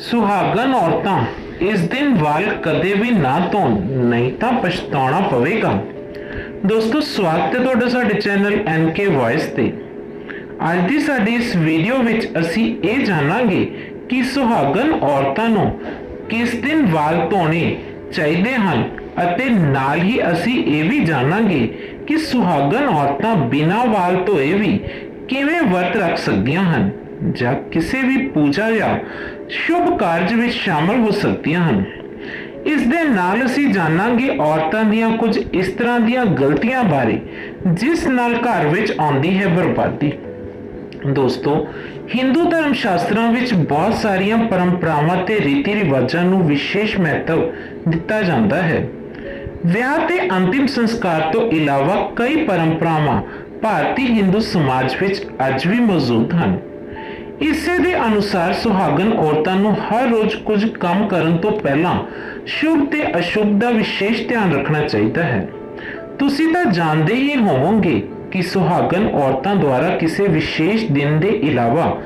ਸੁਹਾਗਨ ਔਰਤਾਂ, ਇਸ ਦਿਨ ਵਾਲ ਕਦੇ ਵੀ ਨਾ ਧੋਣ, ਨਹੀਂ ਤਾਂ ਪਛਤਾਉਣਾ ਪਵੇਗਾ। ਦੋਸਤੋ, ਸਵਾਗਤ ਹੈ ਤੁਹਾਡਾ ਸਾਡੇ ਚੈਨਲ ਐਨਕੇ ਵੌਇਸ ਤੇ। ਅੱਜ ਦੀ ਸਾਡੀ ਇਸ ਵੀਡੀਓ ਵਿੱਚ ਅਸੀਂ ਇਹ ਜਾਣਾਂਗੇ ਕਿ ਸੁਹਾਗਨ ਔਰਤਾਂ ਨੂੰ ਕਿਸ ਦਿਨ ਵਾਲ ਧੋਣੇ ਚਾਹੀਦੇ ਹਨ ਅਤੇ ਨਾਲ ਹੀ ਅਸੀਂ ਇਹ ਵੀ ਜਾਣਾਂਗੇ ਕਿ ਸੁਹਾਗਨ ਔਰਤਾਂ ਬਿਨਾਂ ਵਾਲ ਧੋਏ ਵੀ ਕਿਵੇਂ ਵਰਤ ਰੱਖ ਸਕਦੀਆਂ ਹਨ। ਜਾਂ ਕਿਸੇ ਵੀ ਪੂਜਾ ਜਾਂ ਸ਼ੁਭ ਕਾਰਜ ਵਿੱਚ ਸ਼ਾਮਲ ਹੋ ਸਕਦੀਆਂ ਹਨ, ਇਸ ਦੇ ਨਾਲ ਅਸੀਂ ਜਾਣਾਂਗੇ ਔਰਤਾਂ ਦੀਆਂ ਕੁਝ ਇਸ ਤਰ੍ਹਾਂ ਦੀਆਂ ਗਲਤੀਆਂ ਬਾਰੇ, ਜਿਸ ਨਾਲ ਘਰ ਵਿੱਚ ਆਉਂਦੀ ਹੈ ਬਰਬਾਦੀ। ਦੋਸਤੋ, ਹਿੰਦੂ ਧਰਮ ਸ਼ਾਸਤਰਾਂ ਵਿੱਚ ਬਹੁਤ ਸਾਰੀਆਂ ਪਰੰਪਰਾਵਾਂ ਤੇ ਰੀਤੀ ਰਿਵਾਜਾਂ ਨੂੰ ਵਿਸ਼ੇਸ਼ ਮਹੱਤਵ ਦਿੱਤਾ ਜਾਂਦਾ ਹੈ। ਵਿਆਹ ਤੇ ਅੰਤਿਮ ਸੰਸਕਾਰ ਤੋਂ ਇਲਾਵਾ ਕਈ ਪਰੰਪਰਾਵਾਂ ਭਾਰਤੀ ਹਿੰਦੂ ਸਮਾਜ ਵਿੱਚ ਅੱਜ ਵੀ ਮੌਜੂਦ ਹਨ। ਇਸੇ ਦੇ ਅਨੁਸਾਰ ਸੁਹਾਗਣ ਔਰਤਾਂ ਨੂੰ ਹਰ ਰੋਜ਼ ਕੁਝ ਕੰਮ ਕਰਨ ਤੋਂ ਪਹਿਲਾਂ ਸ਼ੁਭ ਤੇ ਅਸ਼ੁਭ ਦਾ ਵਿਸ਼ੇਸ਼ ਧਿਆਨ ਰੱਖਣਾ ਚਾਹੀਦਾ ਹੈ। ਤੁਸੀਂ ਤਾਂ ਜਾਣਦੇ ਹੀ ਹੋਵੋਗੇ ਕਿ ਸੁਹਾਗਣ ਔਰਤਾਂ ਦੁਆਰਾ ਕਿਸੇ ਵਿਸ਼ੇਸ਼ ਦਿਨ ਦੇ ਇਲਾਵਾ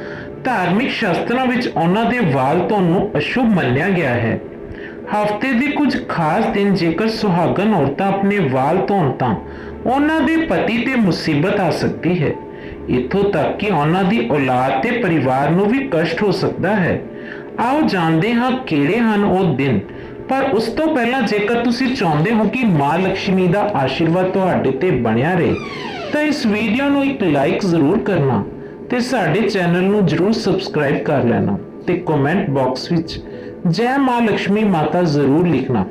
ਧਾਰਮਿਕ ਸ਼ਾਸਤਰਾਂ ਵਿੱਚ ਉਹਨਾਂ ਦੇ ਵਾਲ ਧੋਣ ਨੂੰ ਅਸ਼ੁਭ ਮੰਨਿਆ ਗਿਆ ਹੈ। ਹਫ਼ਤੇ ਦੇ ਕੁਝ ਖਾਸ ਦਿਨ ਜੇਕਰ ਸੁਹਾਗਣ ਔਰਤਾਂ ਆਪਣੇ ਵਾਲ ਧੋਣ ਤਾਂ ਉਹਨਾਂ ਦੇ ਪਤੀ ਤੇ ਮੁਸੀਬਤ ਆ ਸਕਦੀ ਹੈ। ਇਥੋਂ ਤੱਕ ਕਿ ਉਹਨਾਂ ਦੀ ਔਲਾਦ ਤੇ ਪਰਿਵਾਰ ਨੂੰ ਵੀ ਕਸ਼ਟ ਹੋ ਸਕਦਾ ਹੈ। ਆਓ ਜਾਣਦੇ ਹਾਂ ਕਿਹੜੇ ਹਨ ਉਹ ਦਿਨ। ਪਰ ਉਸ ਤੋਂ ਪਹਿਲਾਂ ਜੇਕਰ ਤੁਸੀਂ ਚਾਹੁੰਦੇ ਹੋ ਕਿ ਮਾਂ ਲక్ష్ਮੀ ਦਾ ਆਸ਼ੀਰਵਾਦ ਤੁਹਾਡੇ ਤੇ ਬਣਿਆ ਰਹੇ, ਤਾਂ ਇਸ ਵੀਡੀਓ ਨੂੰ ਇੱਕ ਲਾਈਕ ਜ਼ਰੂਰ ਕਰਨਾ ਤੇ ਸਾਡੇ ਚੈਨਲ ਨੂੰ ਜ਼ਰੂਰ ਸਬਸਕ੍ਰਾਈਬ ਕਰ ਲੈਣਾ ਤੇ ਕਮੈਂਟ ਬਾਕਸ ਵਿੱਚ ਜੈ ਮਾਂ ਲక్ష్ਮੀ ਮਾਤਾ ਜ਼ਰੂਰ ਲਿਖਣਾ।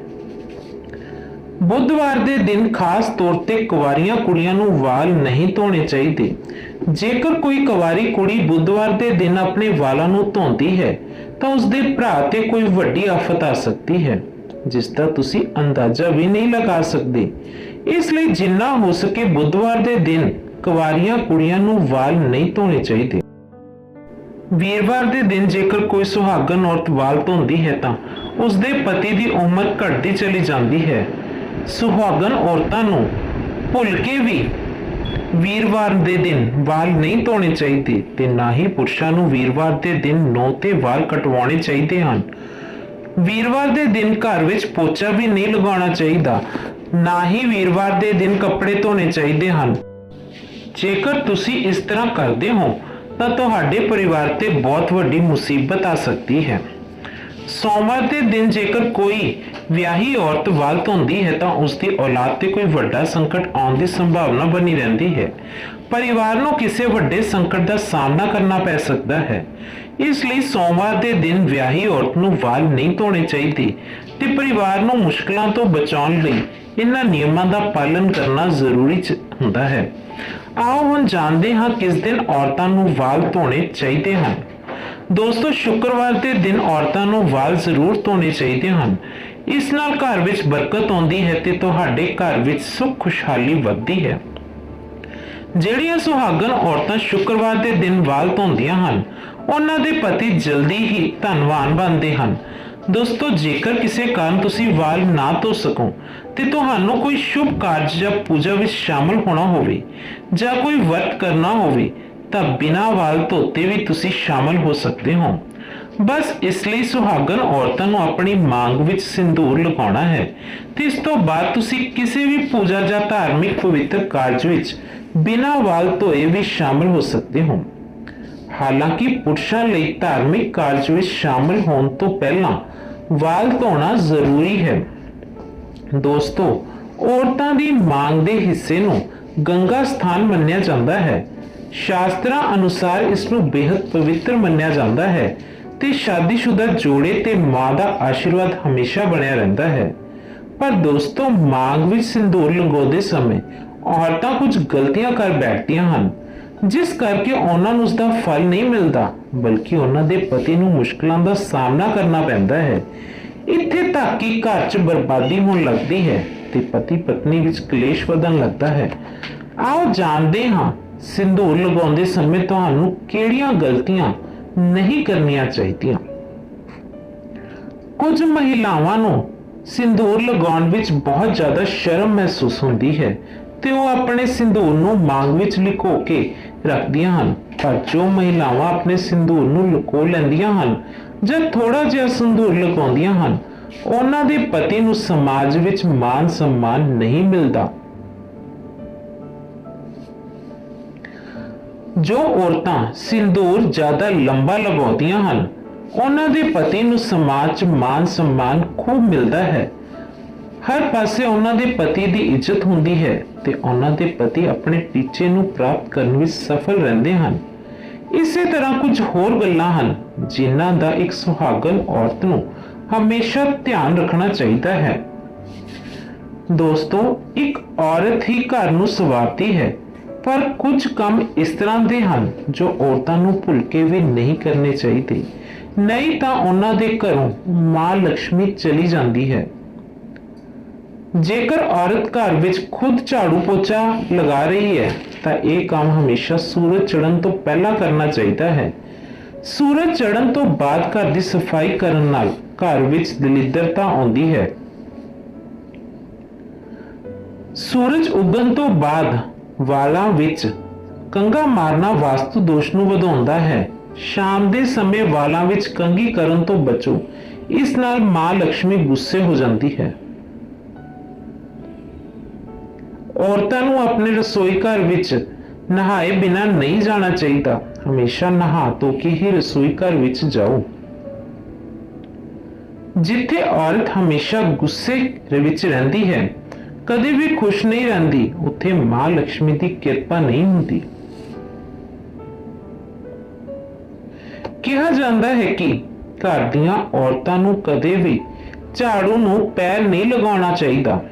ਬੁੱਧਵਾਰ ਦੇ ਦਿਨ ਖਾਸ ਤੌਰ ਤੇ ਕੁਵਾਰੀਆਂ ਕੁੜੀਆਂ ਨੂੰ ਵਾਲ ਨਹੀਂ ਧੋਣੇ ਚਾਹੀਦੇ। ਜੇਕਰ ਕੋਈ ਕੁਵਾਰੀ ਕੁੜੀ ਬੁੱਧਵਾਰ ਦੇ ਦਿਨ ਆਪਣੇ ਵਾਲਾਂ ਨੂੰ ਧੋਂਦੀ ਹੈ, ਤਾਂ ਉਸ ਦੇ ਭਰਾ ਤੇ ਕੋਈ ਵੱਡੀ ਆਫਤ ਆ ਸਕਦੀ ਹੈ, ਜਿਸ ਦਾ ਤੁਸੀਂ ਅੰਦਾਜ਼ਾ ਵੀ ਨਹੀਂ ਲਗਾ ਸਕਦੇ। ਇਸ ਲਈ ਜਿੰਨਾ ਹੋ ਸਕੇ ਬੁੱਧਵਾਰ ਦੇ ਦਿਨ ਕੁਵਾਰੀਆਂ ਕੁੜੀਆਂ ਨੂੰ ਵਾਲ ਨਹੀਂ ਧੋਣੇ ਚਾਹੀਦੇ। ਵੀਰਵਾਰ ਦੇ ਦਿਨ ਜੇਕਰ ਕੋਈ ਸੁਹਾਗਣ ਔਰਤ ਵਾਲ ਧੋਂਦੀ ਹੈ, ਤਾਂ ਉਸ ਦੇ ਪਤੀ ਦੀ ਉਮਰ ਘਟਦੀ ਚਲੀ ਜਾਂਦੀ ਹੈ। ਸੁਹਾਗਣ ਔਰਤਾਂ ਨੂੰ ਭੁੱਲ ਕੇ ਵੀ ਵੀਰਵਾਰ ਦੇ ਦਿਨ ਵਾਲ ਨਹੀਂ ਧੋਣੇ ਚਾਹੀਦੇ ਤੇ ਨਾ ਹੀ ਪੁਰਸ਼ਾਂ ਨੂੰ ਵੀਰਵਾਰ ਦੇ ਦਿਨ ਨੌ ਤੇ ਵਾਲ ਕਟਵਾਉਣੇ ਚਾਹੀਦੇ ਹਨ। ਵੀਰਵਾਰ ਦੇ ਦਿਨ ਘਰ ਵਿੱਚ ਪੋਚਾ ਵੀ ਨਹੀਂ ਲਗਾਉਣਾ ਚਾਹੀਦਾ, ਨਾ ਹੀ ਵੀਰਵਾਰ ਦੇ ਦਿਨ ਕੱਪੜੇ ਧੋਣੇ ਚਾਹੀਦੇ ਹਨ। ਜੇਕਰ ਤੁਸੀਂ ਇਸ ਤਰ੍ਹਾਂ ਕਰਦੇ ਹੋ, ਤਾਂ ਤੁਹਾਡੇ ਪਰਿਵਾਰ ਤੇ ਬਹੁਤ ਵੱਡੀ ਮੁਸੀਬਤ ਆ ਸਕਦੀ ਹੈ। ਸੋਮਵਾਰ ਦੇ ਦਿਨ ਜੇਕਰ ਕੋਈ ਵਿਆਹੀ ਔਰਤ ਵਾਲ ਧੋਂਦੀ ਹੈ ਤਾਂ ਉਸ ਦੀ ਔਲਾਦ ਤੇ ਕੋਈ ਵੱਡਾ ਸੰਕਟ ਆਉਣ ਦੀ ਸੰਭਾਵਨਾ ਬਣੀ ਰਹਿੰਦੀ ਹੈ। ਪਰਿਵਾਰ ਨੂੰ ਕਿਸੇ ਵੱਡੇ ਸੰਕਟ ਦਾ ਸਾਹਮਣਾ ਕਰਨਾ ਪੈ ਸਕਦਾ ਹੈ। ਇਸ ਲਈ ਸੋਮਵਾਰ ਦੇ ਦਿਨ ਵਿਆਹੀ ਔਰਤ ਨੂੰ ਵਾਲ ਨਹੀਂ ਧੋਣੇ ਚਾਹੀਦੇ ਤੇ ਪਰਿਵਾਰ ਨੂੰ ਮੁਸ਼ਕਲਾਂ ਤੋਂ ਬਚਾਉਣ ਲਈ ਇਹਨਾਂ ਨਿਯਮਾਂ ਦਾ ਪਾਲਣ ਕਰਨਾ ਜ਼ਰੂਰੀ ਹੁੰਦਾ ਹੈ। ਆਓ ਹੁਣ ਜਾਣਦੇ ਹਾਂ ਕਿਸ ਦਿਨ ਔਰਤਾਂ ਨੂੰ ਵਾਲ ਧੋਣੇ ਚਾਹੀਦੇ ਹਨ। ਦੋਸਤੋ, ਸ਼ੁੱਕਰਵਾਰ ਦੇ ਦਿਨ ਔਰਤਾਂ ਨੂੰ ਵਾਲ ਜ਼ਰੂਰ ਧੋਣੇ ਚਾਹੀਦੇ ਹਨ। ਇਸ ਨਾਲ ਘਰ ਵਿੱਚ ਬਰਕਤ ਆਉਂਦੀ ਹੈ ਤੇ ਤੁਹਾਡੇ ਘਰ ਵਿੱਚ ਸੁੱਖ ਖੁਸ਼ਹਾਲੀ ਵੱਧਦੀ ਹੈ। ਜਿਹੜੀਆਂ ਸੁਹਾਗਣ ਔਰਤਾਂ ਸ਼ੁੱਕਰਵਾਰ ਦੇ ਦਿਨ ਵਾਲ ਧੋਂਦੀਆਂ ਹਨ, ਉਹਨਾਂ ਦੇ ਪਤੀ ਜਲਦੀ ਹੀ ਧਨਵਾਨ ਬਣਦੇ ਹਨ। ਦੋਸਤੋ, ਜੇਕਰ ਕਿਸੇ ਕਾਰਨ ਤੁਸੀਂ ਵਾਲ ਨਾ ਧੋ ਸਕੋ, ਤੇ ਤੁਹਾਨੂੰ ਕੋਈ ਸ਼ੁਭ ਕਾਰਜ ਜਾਂ ਪੂਜਾ ਵਿੱਚ ਸ਼ਾਮਲ ਹੋਣਾ ਹੋਵੇ, ਜਾਂ ਕੋਈ ਵਰਤ ਕਰਨਾ ਹੋਵੇ ਤਾਂ ਬਿਨਾਂ ਵਾਲ ਧੋਤੇ ਵੀ ਤੁਸੀਂ ਸ਼ਾਮਲ ਹੋ ਸਕਦੇ ਹੋ। ਬਸ ਇਸ ਲਈ ਸੁਹਾਗਣ ਔਰਤਾਂ ਨੂੰ ਆਪਣੀ ਮੰਗ ਵਿੱਚ ਸਿੰਦੂਰ ਲਗਾਉਣਾ ਹੈ ਤੇ ਇਸ ਤੋਂ ਬਾਅਦ ਤੁਸੀਂ ਕਿਸੇ ਵੀ ਪੂਜਾ ਜਾਂ ਧਾਰਮਿਕ ਪਵਿੱਤਰ ਕਾਰਜ ਵਿੱਚ ਬਿਨਾਂ ਵਾਲ ਧੋਏ ਵੀ ਸ਼ਾਮਲ ਹੋ ਸਕਦੇ ਹੋ। ਹਾਲਾਂਕਿ ਪੁਰਸ਼ਾਂ ਲਈ ਧਾਰਮਿਕ ਕਾਰਜ ਵਿੱਚ ਸ਼ਾਮਲ ਹੋਣ ਤੋਂ ਪਹਿਲਾਂ ਵਾਲ ਧੋਣਾ ਜ਼ਰੂਰੀ ਹੈ। ਦੋਸਤੋ, ਔਰਤਾਂ ਦੀ ਮੰਗ ਦੇ ਹਿੱਸੇ ਨੂੰ ਗੰਗਾ ਸਥਾਨ ਮੰਨਿਆ ਜਾਂਦਾ ਹੈ। ਸ਼ਾਸਤਰਾਂ ਅਨੁਸਾਰ ਇਸ ਨੂੰ ਬੇहद ਪਵਿੱਤਰ ਮੰਨਿਆ ਜਾਂਦਾ ਹੈ ਤੇ ਸ਼ਾਦੀशुदा ਜੋੜੇ ਤੇ ਮਾਂ ਦਾ ਆਸ਼ੀਰਵਾਦ ਹਮੇਸ਼ਾ ਬਣਿਆ ਰਹਿੰਦਾ ਹੈ। ਪਰ ਦੋਸਤੋ ਮਾਂਗ ਵਿੱਚ ਸਿੰਦੂਰ ਲਗਾਉਂਦੇ ਸਮੇਂ ਔਰਤਾਂ ਕੁਝ ਗਲਤੀਆਂ ਕਰ ਬੈਠਦੀਆਂ ਹਨ, ਜਿਸ ਕਰਕੇ ਉਹਨਾਂ ਨੂੰ ਉਸ ਦਾ ਫਲ ਨਹੀਂ ਮਿਲਦਾ, ਬਲਕਿ ਉਹਨਾਂ ਦੇ ਪਤੀ ਨੂੰ ਮੁਸ਼ਕਲਾਂ ਦਾ ਸਾਹਮਣਾ ਕਰਨਾ ਪੈਂਦਾ ਹੈ। ਇੱਥੇ ਤੱਕ ਕਿ ਘਰ 'ਚ ਬਰਬਾਦੀ ਹੋਣ ਲੱਗਦੀ ਹੈ ਤੇ ਪਤੀ ਪਤਨੀ ਵਿੱਚ ਕਲੇਸ਼ ਵਧਣ ਲੱਗਦਾ ਹੈ। ਆਓ ਜਾਣਦੇ ਹਾਂ ਸਿੰਦੂਰ ਲਗਾਉਂਦੇ ਸਮੇਂ ਤੁਹਾਨੂੰ ਕਿਹੜੀਆਂ ਗਲਤੀਆਂ ਨਹੀਂ ਕਰਨੀਆਂ ਚਾਹੀਦੀਆਂ? ਕੁਝ ਮਹਿਲਾਵਾਂ ਨੂੰ ਸਿੰਦੂਰ ਲਗਾਉਣ ਵਿੱਚ ਬਹੁਤ ਜ਼ਿਆਦਾ ਸ਼ਰਮ ਮਹਿਸੂਸ ਹੁੰਦੀ ਹੈ ਤੇ ਉਹ ਆਪਣੇ ਸਿੰਦੂਰ ਨੂੰ ਮੰਗ ਵਿੱਚ ਲੁਕੋ ਕੇ ਰੱਖਦੀਆਂ ਹਨ। ਪਰ ਜੋ ਮਹਿਲਾਵਾਂ ਆਪਣੇ ਸਿੰਦੂਰ ਨੂੰ ਲੁਕੋ ਲੈਂਦੀਆਂ ਹਨ ਜਾਂ ਥੋੜਾ ਜਿਹਾ ਸਿੰਦੂਰ ਲਗਾਉਂਦੀਆਂ ਹਨ, ਉਹਨਾਂ ਦੇ ਪਤੀ ਨੂੰ ਸਮਾਜ ਵਿੱਚ ਮਾਨ ਸਨਮਾਨ ਨਹੀਂ ਮਿਲਦਾ। ਜੋ ਔਰਤਾਂ ਸਿੰਦੂਰ ਜ਼ਿਆਦਾ ਲੰਬਾ ਲਗਾਉਂਦੀਆਂ ਹਨ, ਉਹਨਾਂ ਦੇ ਪਤੀ ਨੂੰ ਸਮਾਜ 'ਚ ਮਾਨ ਸਨਮਾਨ ਖੂਬ ਮਿਲਦਾ ਹੈ। ਹਰ ਪਾਸੇ ਉਹਨਾਂ ਦੇ ਪਤੀ ਦੀ ਇੱਜ਼ਤ ਹੁੰਦੀ ਹੈ ਤੇ ਉਹਨਾਂ ਦੇ ਪਤੀ ਆਪਣੇ ਟੀਚੇ ਨੂੰ ਪ੍ਰਾਪਤ ਕਰਨ ਵਿੱਚ ਸਫਲ ਰਹਿੰਦੇ ਹਨ। ਇਸੇ ਤਰ੍ਹਾਂ ਕੁਝ ਹੋਰ ਗੱਲਾਂ ਹਨ, ਜਿਨ੍ਹਾਂ ਦਾ ਇੱਕ ਸੁਹਾਗਣ ਔਰਤ ਨੂੰ ਹਮੇਸ਼ਾ ਧਿਆਨ ਰੱਖਣਾ ਚਾਹੀਦਾ ਹੈ। ਦੋਸਤੋ, ਇੱਕ ਔਰਤ ਹੀ ਘਰ ਨੂੰ ਸਵਾਰਦੀ ਹੈ। ਪਰ ਕੁਝ ਕੰਮ ਇਸ ਤਰ੍ਹਾਂ ਦੇ ਹਨ ਜੋ ਔਰਤਾਂ ਨੂੰ ਭੁੱਲ ਕੇ ਵੀ ਨਹੀਂ ਕਰਨੇ ਚਾਹੀਦੇ। ਨਹੀਂ ਤਾਂ ਉਹਨਾਂ ਦੇ ਘਰੋਂ ਮਾਂ ਲక్ష్ਮੀ ਚਲੀ ਜਾਂਦੀ ਹੈ। ਜੇਕਰ ਔਰਤ ਘਰ ਵਿੱਚ ਖੁਦ ਝਾੜੂ ਪੋਚਾ ਲਗਾ ਰਹੀ ਹੈ, ਤਾਂ ਇਹ ਕੰਮ ਹਮੇਸ਼ਾ ਸੂਰਜ ਚੜ੍ਹਨ ਤੋਂ ਪਹਿਲਾਂ ਕਰਨਾ ਚਾਹੀਦਾ ਹੈ। ਸੂਰਜ ਚੜ੍ਹਨ ਤੋਂ ਬਾਅਦ ਘਰ ਦੀ ਸਫ਼ਾਈ ਕਰਨ ਨਾਲ ਘਰ ਵਿੱਚ ਦਲਿੱਦਰਤਾ ਆਉਂਦੀ ਹੈ। ਸੂਰਜ ਉਗਣ ਤੋਂ ਬਾਅਦ ਵਾਲਾਂ ਵਿੱਚ ਕੰਗਾ ਮਾਰਨਾ ਵਾਸਤੂ ਦੋਸ਼ ਨੂੰ ਵਧਾਉਂਦਾ ਹੈ। ਸ਼ਾਮ ਦੇ ਸਮੇਂ ਵਾਲਾਂ ਵਿੱਚ ਕੰਗੀ ਕਰਨ ਤੋਂ ਬਚੋ। ਇਸ ਨਾਲ ਮਾਂ ਲక్ష్ਮੀ ਗੁੱਸੇ ਹੋ ਜਾਂਦੀ ਹੈ। ਔਰਤਾਂ ਨੂੰ ਆਪਣੇ ਰਸੋਈ ਘਰ ਵਿੱਚ ਨਹਾਏ ਬਿਨਾਂ ਨਹੀਂ ਜਾਣਾ ਚਾਹੀਦਾ। ਹਮੇਸ਼ਾ ਨਹਾ ਧੋ ਕੇ ਹੀ ਰਸੋਈ ਘਰ ਵਿੱਚ ਜਾਓ। ਜਿੱਥੇ ਔਰਤ ਹਮੇਸ਼ਾ ਗੁੱਸੇ ਵਿੱਚ ਰਹਿੰਦੀ ਹੈ ਕਦੇ ਵੀ ਖੁਸ਼ ਨਹੀਂ ਰਹਿੰਦੀ। ਉੱਥੇ ਮਾਂ ਲక్ష్ਮੀ ਦੀ ਕਿਰਪਾ ਨਹੀਂ ਹੁੰਦੀ। ਕਿਹਾ ਜਾਂਦਾ ਹੈ ਕਿ ਘਰ ਦੀਆਂ ਔਰਤਾਂ ਨੂੰ ਕਦੇ ਵੀ ਝਾੜੂ ਨੂੰ ਪੈਰ ਨਹੀਂ ਲਗਾਉਣਾ ਚਾਹੀਦਾ।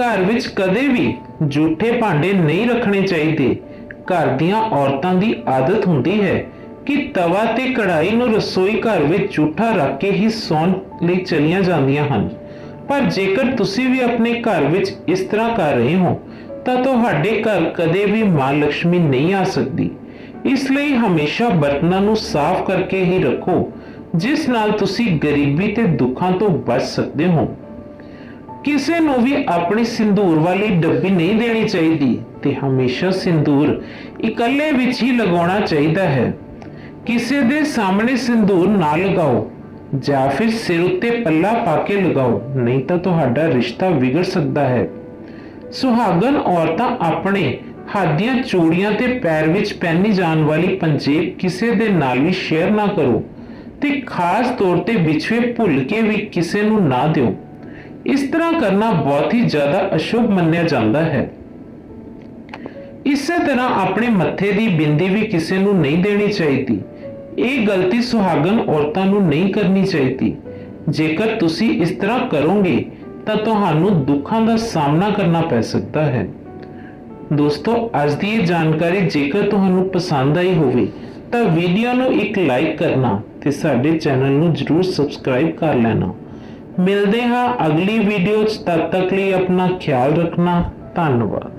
ਘਰ ਵਿੱਚ ਕਦੇ ਵੀ ਝੂਠੇ ਭਾਂਡੇ ਨਹੀਂ ਰੱਖਣੇ ਚਾਹੀਦੇ। ਘਰ ਦੀਆਂ ਔਰਤਾਂ ਦੀ ਆਦਤ ਹੁੰਦੀ ਹੈ ਕਿ ਤਵਾ ਤੇ ਕੜਾਈ ਨੂੰ ਰਸੋਈ ਘਰ ਵਿੱਚ ਝੂਠਾ ਰੱਖ ਕੇ ਹੀ ਸੌਣ ਲਈ ਚਲੀਆਂ ਜਾਂਦੀਆਂ ਹਨ। ਪਰ ਜੇਕਰ ਤੁਸੀਂ ਵੀ ਆਪਣੇ ਘਰ ਵਿੱਚ ਇਸ ਤਰ੍ਹਾਂ ਕਰ ਰਹੇ ਹੋ, ਤਾਂ ਤੁਹਾਡੇ ਘਰ ਕਦੇ ਵੀ ਮਾਂ ਲక్ష్ਮੀ ਨਹੀਂ ਆ ਸਕਦੀ। ਇਸ ਲਈ ਹਮੇਸ਼ਾ ਬਰਤਨਾਂ ਨੂੰ ਸਾਫ਼ ਕਰਕੇ ਹੀ ਰੱਖੋ, ਜਿਸ ਨਾਲ ਤੁਸੀਂ ਗਰੀਬੀ ਤੇ ਦੁੱਖਾਂ ਤੋਂ ਬਚ ਸਕਦੇ ਹੋ। ਕਿਸੇ ਨੂੰ ਵੀ ਆਪਣੀ ਸਿੰਦੂਰ ਵਾਲੀ ਡੱਬੀ ਨਹੀਂ ਦੇਣੀ ਚਾਹੀਦੀ ਤੇ ਹਮੇਸ਼ਾ ਸਿੰਦੂਰ ਇਕੱਲੇ ਵਿੱਚ ਹੀ ਲਗਾਉਣਾ ਚਾਹੀਦਾ ਹੈ। ਕਿਸੇ ਦੇ ਸਾਹਮਣੇ ਸਿੰਦੂਰ ਨਾ ਲਗਾਓ। ਜਾਂ ਫਿਰ ਸਿਰ ਉੱਤੇ ਪੱਲਾ ਪਾ ਕੇ ਲਗਾਓ, ਨਹੀਂ ਤਾਂ ਤੁਹਾਡਾ ਰਿਸ਼ਤਾ ਵਿਗੜ ਸਕਦਾ ਹੈ। ਸੁਹਾਗਣ ਔਰਤਾਂ ਆਪਣੇ ਹੱਥ ਦੀਆਂ ਚੂੜੀਆਂ ਤੇ ਪੈਰ ਵਿੱਚ ਪਹਿਨੀ ਜਾਣ ਵਾਲੀ ਪੰਜੇਬ ਕਿਸੇ ਦੇ ਨਾਲ ਵੀ ਸ਼ੇਅਰ ਨਾ ਕਰੋ ਤੇ ਖਾਸ ਤੌਰ ਤੇ ਵਿਛਵੇ ਭੁੱਲ ਕੇ ਵੀ ਕਿਸੇ ਨੂੰ ਨਾ ਦਿਓ। ਇਸ ਤਰ੍ਹਾਂ ਕਰਨਾ ਬਹੁਤ ਹੀ ਜ਼ਿਆਦਾ ਅਸ਼ੁਭ ਮੰਨਿਆ ਜਾਂਦਾ ਹੈ। ਇਸੇ ਤਰ੍ਹਾਂ ਆਪਣੇ ਮੱਥੇ ਦੀ ਬਿੰਦੀ ਵੀ ਕਿਸੇ ਨੂੰ ਨਹੀਂ ਦੇਣੀ ਚਾਹੀਦੀ। ਇਹ ਗਲਤੀ ਸੁਹਾਗਣ ਔਰਤਾਂ ਨੂੰ ਨਹੀਂ ਕਰਨੀ ਚਾਹੀਦੀ। ਜੇਕਰ ਤੁਸੀਂ ਇਸ ਤਰ੍ਹਾਂ ਕਰੋਗੇ, ਤਾਂ ਤੁਹਾਨੂੰ ਦੁੱਖਾਂ ਦਾ ਸਾਹਮਣਾ ਕਰਨਾ ਪੈ ਸਕਦਾ ਹੈ। ਦੋਸਤੋ, ਅੱਜ ਦੀ ਇਹ ਜਾਣਕਾਰੀ ਜੇਕਰ ਤੁਹਾਨੂੰ ਪਸੰਦ ਆਈ ਹੋਵੇ, ਤਾਂ ਵੀਡੀਓ ਨੂੰ ਇੱਕ ਲਾਈਕ ਕਰਨਾ ਤੇ ਸਾਡੇ ਚੈਨਲ ਨੂੰ ਜਰੂਰ ਸਬਸਕ੍ਰਾਈਬ ਕਰ ਲੈਣਾ। ਮਿਲਦੇ ਹਾਂ ਅਗਲੀ ਵੀਡੀਓ 'ਚ ਤਦ ਤੱਕ ਲਈ ਆਪਣਾ ਖਿਆਲ ਰੱਖਣਾ। ਧੰਨਵਾਦ।